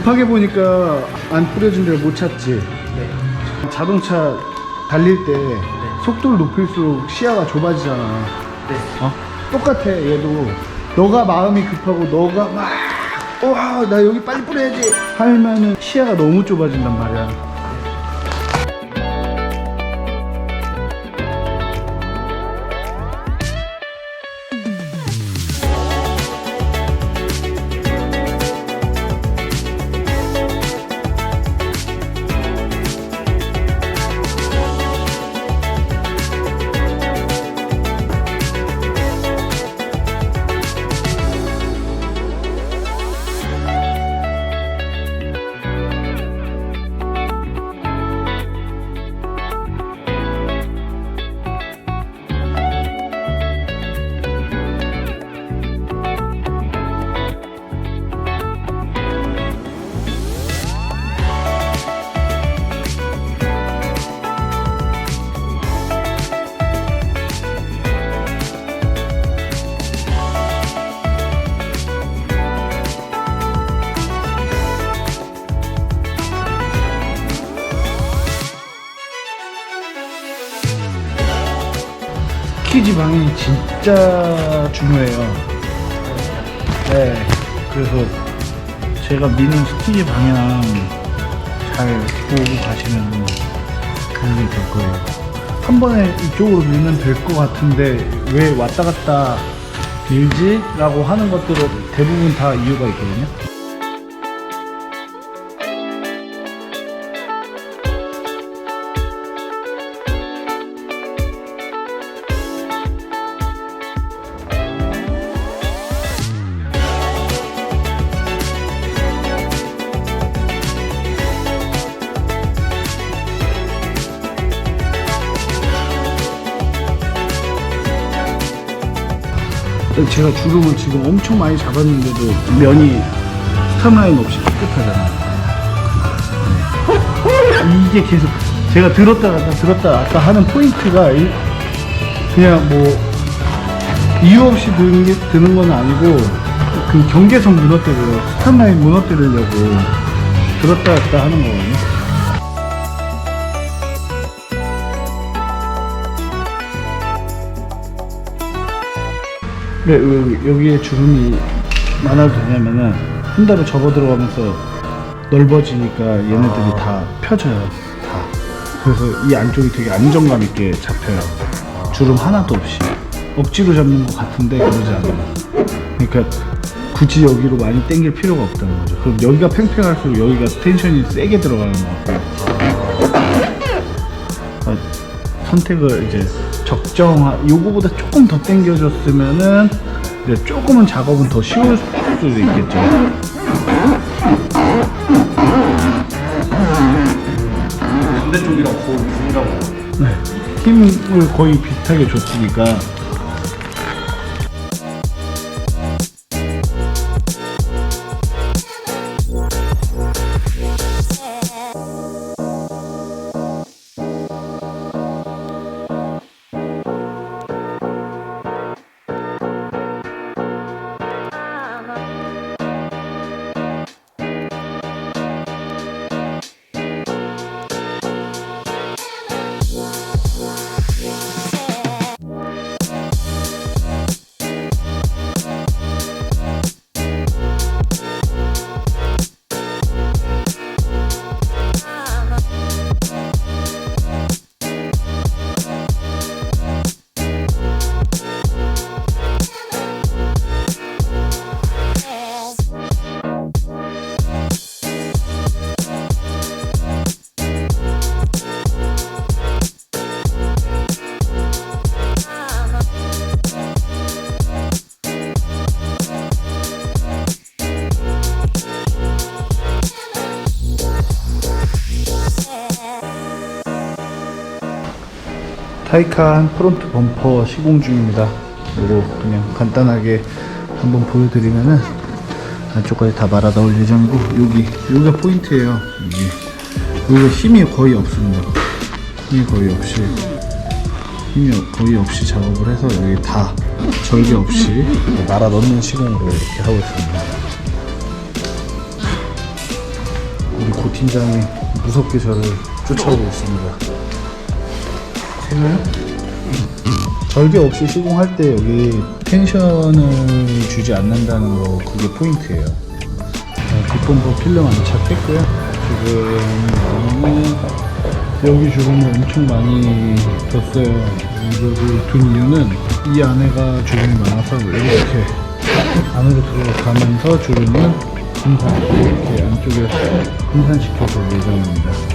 급하게 보니까 안 뿌려진 데를 못 찾지. 네. 자동차 달릴 때 속도를 높일수록 시야가 좁아지잖아. 네. 어? 똑같아 얘도 너가 마음이 급하고 너가 막 와, 나 여기 빨리 뿌려야지 하면은 시야가 너무 좁아진단 말이야. 스키지 방향이 진짜 중요해요. 네. 그래서 제가 미는 스키지 방향 잘 보고 가시면 도움이 될 거예요. 한 번에 이쪽으로 밀면 될 것 같은데 왜 왔다 갔다 밀지? 라고 하는 것들은 대부분 다 이유가 있거든요. 제가 주름을 지금 엄청 많이 잡았는데도 면이 스탑라인 없이 깨끗하잖아요. 네. 이게 계속 제가 들었다 놨다 들었다 놨다 하는 포인트가 이- 그냥 뭐 이유 없이 드는, 게, 드는 건 아니고 그 경계선 무너뜨려 스탑라인 무너뜨리려고 들었다 놨다 하는 거거든요. 왜, 왜 여기에 주름이 많아도 되냐면은 한 달에 접어 들어가면서 넓어지니까 얘네들이 다 펴져요 다. 그래서 이 안쪽이 되게 안정감 있게 잡혀요. 주름 하나도 없이. 억지로 잡는 것 같은데 그러지 않아요. 그러니까 굳이 여기로 많이 당길 필요가 없다는 거죠. 그럼 여기가 팽팽할수록 여기가 텐션이 세게 들어가는 것 같고 어, 선택을 이제 적정한 요거보다 조금 더 당겨줬으면은 이제 조금은 작업은 더 쉬울 수도 있겠죠. 반대쪽이랑 거의 비슷하고 네. 힘을 거의 비슷하게 줬으니까 타이칸 프론트 범퍼 시공 중입니다. 이거 그냥 간단하게 한번 보여드리면은 안쪽까지 다 말아 넣을 예정이고 여기 여기가 포인트예요. 여기 여기가 힘이 거의 없습니다. 힘이 거의 없이 힘이 거의 없이 작업을 해서 여기 다 절개 없이 말아 넣는 시공으로 이렇게 하고 있습니다. 우리 고 팀장이 무섭게 저를 쫓아오고 있습니다. 절개 없이 시공할 때 여기 텐션을 주지 않는다는 거 그게 포인트예요. 어, 뒷범퍼 필름 안착했고요. 지금 여기 주름을 엄청 많이 뒀어요. 이거를 둔 이유는 이 안에가 주름이 많아서 이렇게 안으로 들어가면서 주름을 분산, 이렇게 안쪽에 분산시켜줄 예정입니다.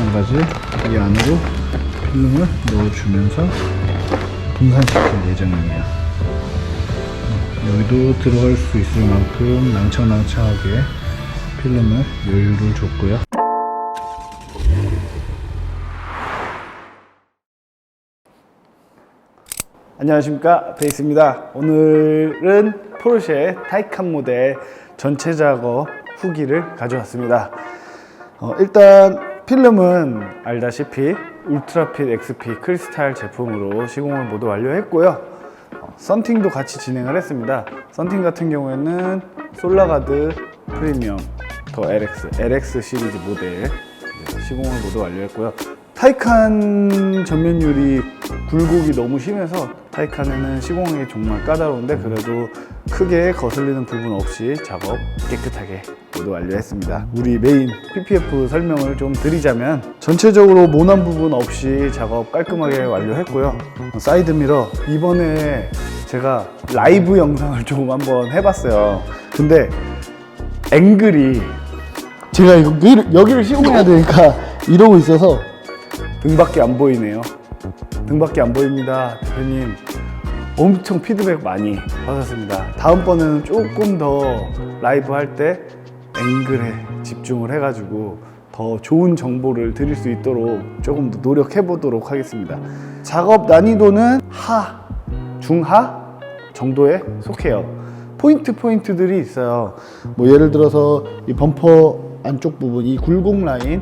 마찬가지 이 안으로 필름을 넣어주면서 분산시킬 예정이에요. 여기도 들어갈 수 있을 만큼 낭창낭창하게 필름을 여유를 줬고요. 안녕하십니까 베이스입니다. 오늘은 포르쉐 타이칸 모델 전체 작업 후기를 가져왔습니다. 어, 일단 필름은 알다시피 울트라핏 XP 크리스탈 제품으로 시공을 모두 완료했고요. 어, 썬팅도 같이 진행을 했습니다. 썬팅 같은 경우에는 솔라가드 프리미엄 더 LX, LX 시리즈 모델 이제 시공을 모두 완료했고요. 타이칸 전면율이 굴곡이 너무 심해서 타이칸에는 시공이 정말 까다로운데 그래도 크게 거슬리는 부분 없이 작업 깨끗하게 모두 완료했습니다. 우리 메인 PPF 설명을 좀 드리자면 전체적으로 모난 부분 없이 작업 깔끔하게 완료했고요. 사이드 미러 이번에 제가 라이브 영상을 좀 한번 해봤어요. 근데 앵글이 제가 이거 여기를, 여기를 시공해야 되니까 이러고 있어서 등밖에 안 보이네요. 등밖에 안 보입니다. 대표님 엄청 피드백 많이 받았습니다. 다음번에는 조금 더 라이브 할 때 앵글에 집중을 해가지고 더 좋은 정보를 드릴 수 있도록 조금 더 노력해 보도록 하겠습니다. 작업 난이도는 하, 중하 정도에 속해요. 포인트 포인트들이 있어요. 뭐 예를 들어서 이 범퍼 안쪽 부분 이 굴곡 라인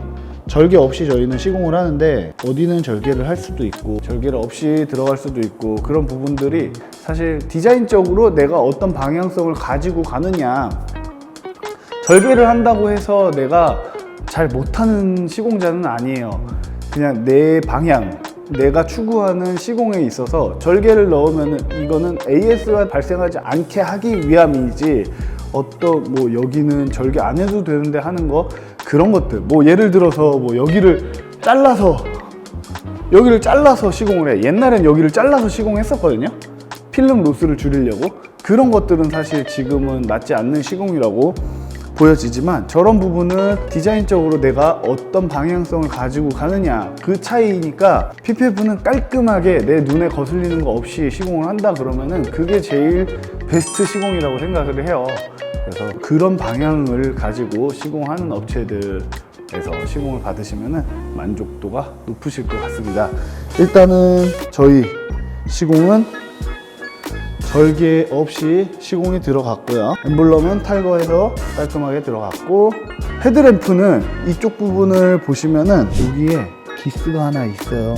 절개 없이 저희는 시공을 하는데 어디는 절개를 할 수도 있고 절개를 없이 들어갈 수도 있고 그런 부분들이 사실 디자인적으로 내가 어떤 방향성을 가지고 가느냐 절개를 한다고 해서 내가 잘 못하는 시공자는 아니에요. 그냥 내 방향, 내가 추구하는 시공에 있어서 절개를 넣으면 이거는 AS가 발생하지 않게 하기 위함이지 어떤 뭐 여기는 절개 안 해도 되는데 하는 거 그런 것들. 뭐 예를 들어서 뭐 여기를 잘라서 여기를 잘라서 시공을 해. 옛날엔 여기를 잘라서 시공했었거든요. 필름 로스를 줄이려고. 그런 것들은 사실 지금은 맞지 않는 시공이라고 보여지지만 저런 부분은 디자인적으로 내가 어떤 방향성을 가지고 가느냐 그 차이니까 PPF는 깔끔하게 내 눈에 거슬리는 거 없이 시공을 한다 그러면은 그게 제일 베스트 시공이라고 생각을 해요. 그래서 그런 방향을 가지고 시공하는 업체들 에서 시공을 받으시면은 만족도가 높으실 것 같습니다. 일단은 저희 시공은 절개 없이 시공이 들어갔고요. 엠블럼은 탈거해서 깔끔하게 들어갔고 헤드램프는 이쪽 부분을 보시면은 여기에 기스가 하나 있어요.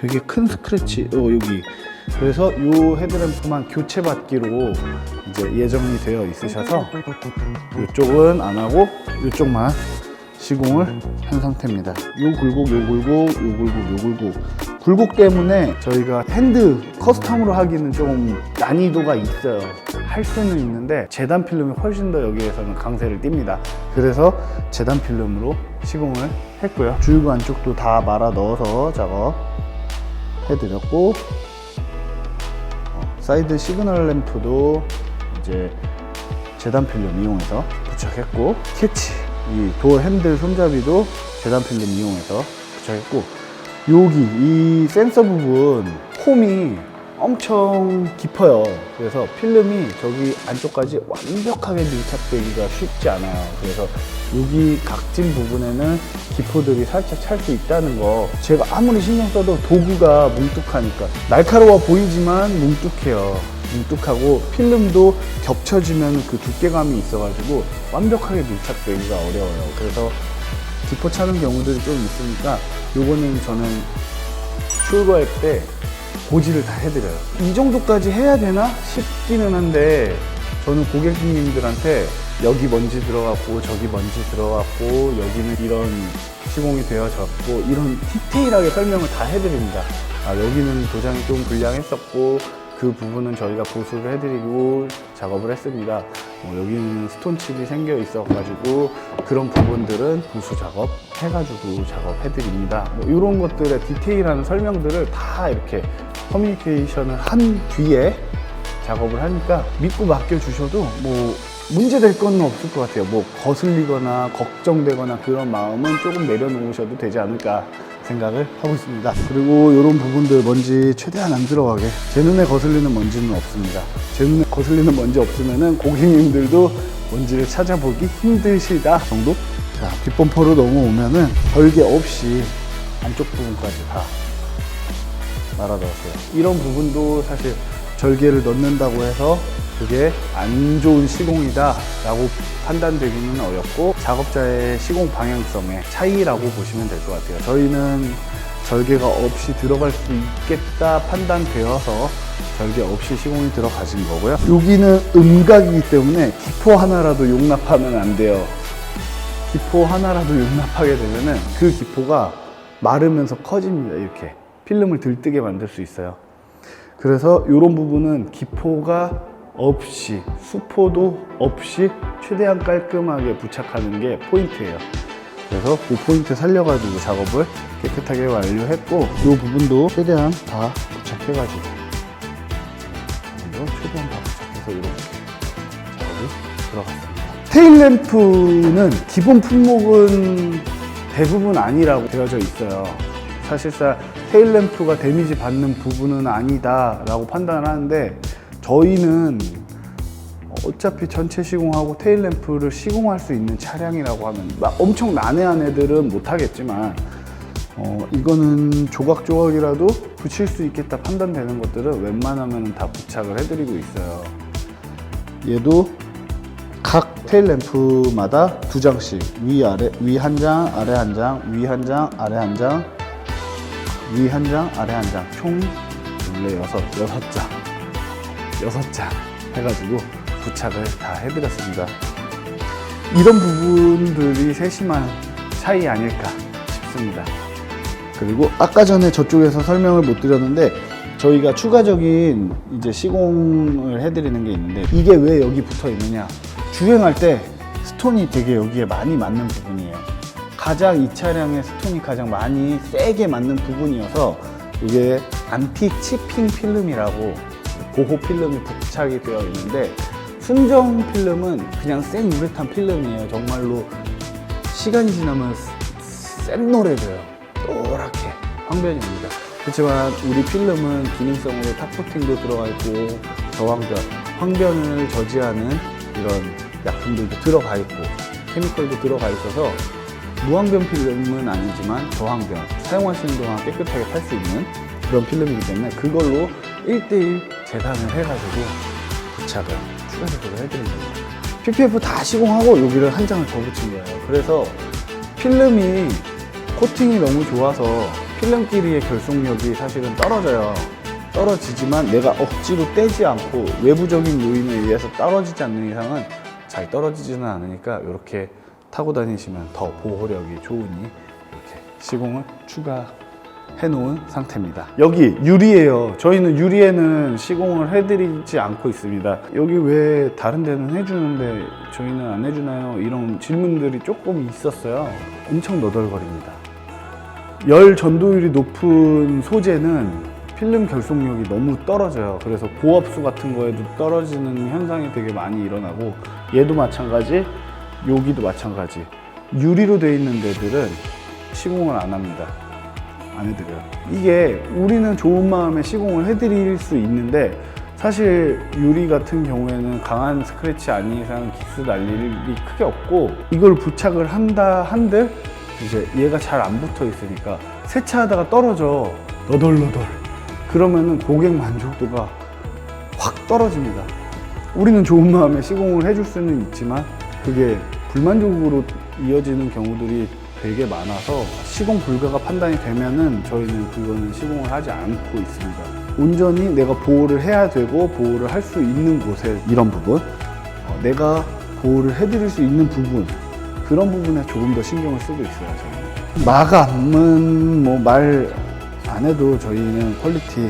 되게 큰 스크래치 어 여기 그래서 이 헤드램프만 교체 받기로 이제 예정이 되어 있으셔서 이쪽은 안 하고 이쪽만 시공을 한 상태입니다. 요 굴곡, 요 굴곡, 요 굴곡, 요 굴곡. 굴곡 때문에 저희가 핸드 커스텀으로 하기는 좀 난이도가 있어요. 할 수는 있는데 재단 필름이 훨씬 더 여기에서는 강세를 띱니다. 그래서 재단 필름으로 시공을 했고요. 줄구 안쪽도 다 말아 넣어서 작업 해드렸고 어, 사이드 시그널 램프도 이제 재단 필름 이용해서 부착했고 캐치 이 도어 핸들 손잡이도 재단 필름 이용해서 부착했고 여기 이 센서 부분 홈이 엄청 깊어요. 그래서 필름이 저기 안쪽까지 완벽하게 밀착되기가 쉽지 않아요. 그래서 여기 각진 부분에는 기포들이 살짝 찰 수 있다는 거 제가 아무리 신경 써도 도구가 뭉툭하니까. 날카로워 보이지만 뭉툭해요. 뭉툭하고 필름도 겹쳐지면 그 두께감이 있어가지고 완벽하게 밀착되기가 어려워요. 그래서 기포 차는 경우들이 좀 있으니까 요거는 저는 출고할 때 고지를 다 해드려요. 이 정도까지 해야 되나 싶기는 한데 저는 고객님들한테 여기 먼지 들어갔고 저기 먼지 들어갔고 여기는 이런 시공이 되어졌고 이런 디테일하게 설명을 다 해드립니다. 아, 여기는 도장이 좀 불량했었고 그 부분은 저희가 보수를 해드리고 작업을 했습니다. 뭐 여기는 스톤칩이 생겨 있어가지고 그런 부분들은 보수 작업 해가지고 작업해드립니다. 뭐 이런 것들의 디테일한 설명들을 다 이렇게 커뮤니케이션을 한 뒤에 작업을 하니까 믿고 맡겨주셔도 뭐 문제될 건 없을 것 같아요. 뭐 거슬리거나 걱정되거나 그런 마음은 조금 내려놓으셔도 되지 않을까 생각을 하고 있습니다. 그리고 이런 부분들 먼지 최대한 안 들어가게 제 눈에 거슬리는 먼지는 없습니다. 제 눈에 거슬리는 먼지 없으면은 고객님들도 먼지를 찾아보기 힘드시다 정도? 자, 뒷범퍼로 넘어오면은 별게 없이 안쪽 부분까지 다 말아들었어요. 이런 부분도 사실 절개를 넣는다고 해서 그게 안 좋은 시공이다 라고 판단되기는 어렵고 작업자의 시공 방향성의 차이라고 보시면 될 것 같아요. 저희는 절개가 없이 들어갈 수 있겠다 판단되어서 절개 없이 시공이 들어가진 거고요. 여기는 음각이기 때문에 기포 하나라도 용납하면 안 돼요. 기포 하나라도 용납하게 되면은 그 기포가 마르면서 커집니다. 이렇게 필름을 들뜨게 만들 수 있어요. 그래서 이런 부분은 기포가 없이 수포도 없이 최대한 깔끔하게 부착하는 게 포인트예요. 그래서 그 포인트 살려가지고 작업을 깨끗하게 완료했고 이 부분도 최대한 다 부착해가지고 최대한 다 부착해서 이렇게 작업이 들어갔습니다. 테일램프는 기본 품목은 대부분 아니라고 되어져 있어요. 사실상 테일램프가 데미지 받는 부분은 아니다 라고 판단을 하는데 저희는 어차피 전체 시공하고 테일램프를 시공할 수 있는 차량이라고 하면 막 엄청 난해한 애들은 못하겠지만 어, 이거는 조각조각이라도 붙일 수 있겠다 판단되는 것들은 웬만하면 다 부착을 해드리고 있어요. 얘도 각 테일 램프마다 두 장씩 위 아래 위 한 장 아래 한 장 위 한 장 아래 한장 위 한 장 아래 한 장 총 원래 여섯 여섯 장 여섯 장 해가지고 부착을 다 해드렸습니다. 이런 부분들이 세심한 차이 아닐까 싶습니다. 그리고 아까 전에 저쪽에서 설명을 못 드렸는데 저희가 추가적인 이제 시공을 해드리는 게 있는데 이게 왜 여기 붙어 있느냐 주행할 때 스톤이 되게 여기에 많이 맞는 부분이에요 가장 이 차량의 스톤이 가장 많이 세게 맞는 부분이어서 이게 안티 치핑 필름이라고 보호 필름이 부착이 되어 있는데 순정 필름은 그냥 센 우레탄 필름이에요 정말로 시간이 지나면 센 노래져요. 노랗게 황변입니다. 그렇지만 우리 필름은 기능성으로 탑코팅도 들어가 있고 저황변, 황변을 저지하는 이런 약품들도 들어가 있고 케미컬도 들어가 있어서 무황변 필름은 아니지만 저황변 사용하시는 동안 깨끗하게 탈 수 있는 그런 필름이기 때문에 그걸로 1대1 재단을 해가지고 부착을 추가적으로 해드립니다. PPF 다 시공하고 여기를 한 장을 더 붙인 거예요. 그래서 필름이 코팅이 너무 좋아서 필름끼리의 결속력이 사실은 떨어져요. 떨어지지만 내가 억지로 떼지 않고 외부적인 요인에 의해서 떨어지지 않는 이상은 잘 떨어지지는 않으니까 이렇게 타고 다니시면 더 보호력이 좋으니 이렇게 시공을 추가해 놓은 상태입니다. 여기 유리예요. 저희는 유리에는 시공을 해드리지 않고 있습니다. 여기 왜 다른 데는 해주는데 저희는 안 해주나요? 이런 질문들이 조금 있었어요. 엄청 너덜거립니다. 열 전도율이 높은 소재는 필름 결속력이 너무 떨어져요. 그래서 고압수 같은 거에도 떨어지는 현상이 되게 많이 일어나고 얘도 마찬가지, 여기도 마찬가지. 유리로 돼 있는 데들은 시공을 안 합니다. 안 해드려요. 이게 우리는 좋은 마음에 시공을 해드릴 수 있는데 사실 유리 같은 경우에는 강한 스크래치 아닌 이상 기스 날 일이 크게 없고 이걸 부착을 한다 한들 이제 얘가 잘 안 붙어 있으니까 세차하다가 떨어져 너덜너덜 그러면은 고객 만족도가 확 떨어집니다. 우리는 좋은 마음에 시공을 해줄 수는 있지만 그게 불만족으로 이어지는 경우들이 되게 많아서 시공 불가가 판단이 되면은 저희는 그거는 시공을 하지 않고 있습니다. 온전히 내가 보호를 해야 되고 보호를 할 수 있는 곳에 이런 부분 어, 내가 보호를 해드릴 수 있는 부분 그런 부분에 조금 더 신경을 쓰고 있어요. 저희는. 마감은 뭐 말 안 해도 저희는 퀄리티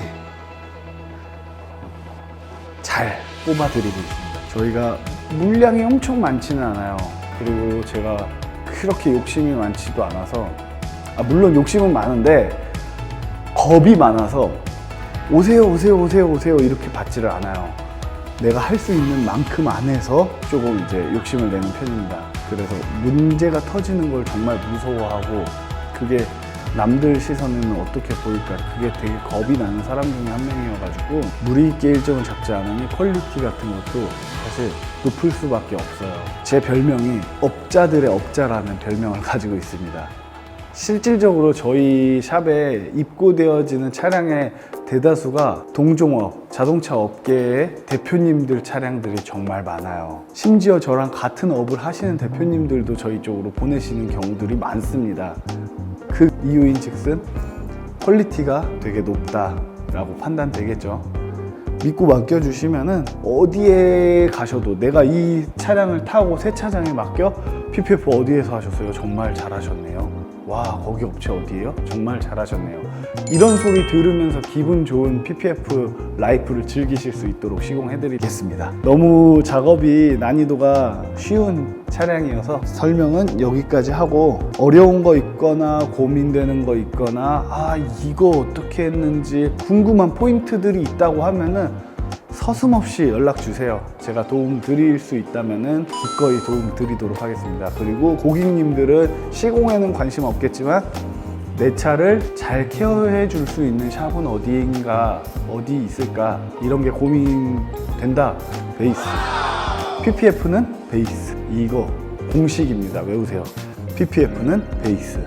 잘 뽑아드리고 있습니다. 저희가 물량이 엄청 많지는 않아요. 그리고 제가 그렇게 욕심이 많지도 않아서 아, 물론 욕심은 많은데 겁이 많아서 오세요 오세요 오세요 오세요 이렇게 받지를 않아요. 내가 할 수 있는 만큼 안에서 조금 이제 욕심을 내는 편입니다. 그래서 문제가 터지는 걸 정말 무서워하고 그게 남들 시선에는 어떻게 보일까 그게 되게 겁이 나는 사람 중에 한 명이어가지고 무리 있게 일정을 잡지 않으니 퀄리티 같은 것도 사실 높을 수밖에 없어요. 제 별명이 업자들의 업자라는 별명을 가지고 있습니다. 실질적으로 저희 샵에 입고되어지는 차량의 대다수가 동종업, 자동차 업계의 대표님들 차량들이 정말 많아요. 심지어 저랑 같은 업을 하시는 대표님들도 저희 쪽으로 보내시는 경우들이 많습니다. 그 이유인 즉슨 퀄리티가 되게 높다라고 판단되겠죠. 믿고 맡겨주시면은 어디에 가셔도 내가 이 차량을 타고 세차장에 맡겨 PPF 어디에서 하셨어요? 정말 잘하셨네요. 와 거기 업체 어디예요? 정말 잘하셨네요. 이런 소리 들으면서 기분 좋은 PPF 라이프를 즐기실 수 있도록 시공해드리겠습니다. 너무 작업이 난이도가 쉬운 차량이어서 설명은 여기까지 하고 어려운 거 있거나 고민되는 거 있거나 아 이거 어떻게 했는지 궁금한 포인트들이 있다고 하면은 서슴없이 연락 주세요. 제가 도움 드릴 수 있다면은 기꺼이 도움 드리도록 하겠습니다. 그리고 고객님들은 시공에는 관심 없겠지만 내 차를 잘 케어해 줄 수 있는 샵은 어디인가, 어디 있을까 이런 게 고민된다. 베이스. PPF는 베이스. 이거 공식입니다. 외우세요. PPF는 베이스.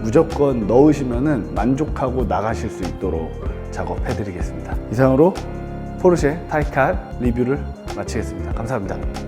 무조건 넣으시면은 만족하고 나가실 수 있도록 작업해 드리겠습니다. 이상으로 포르쉐 타이칸 리뷰를 마치겠습니다. 감사합니다.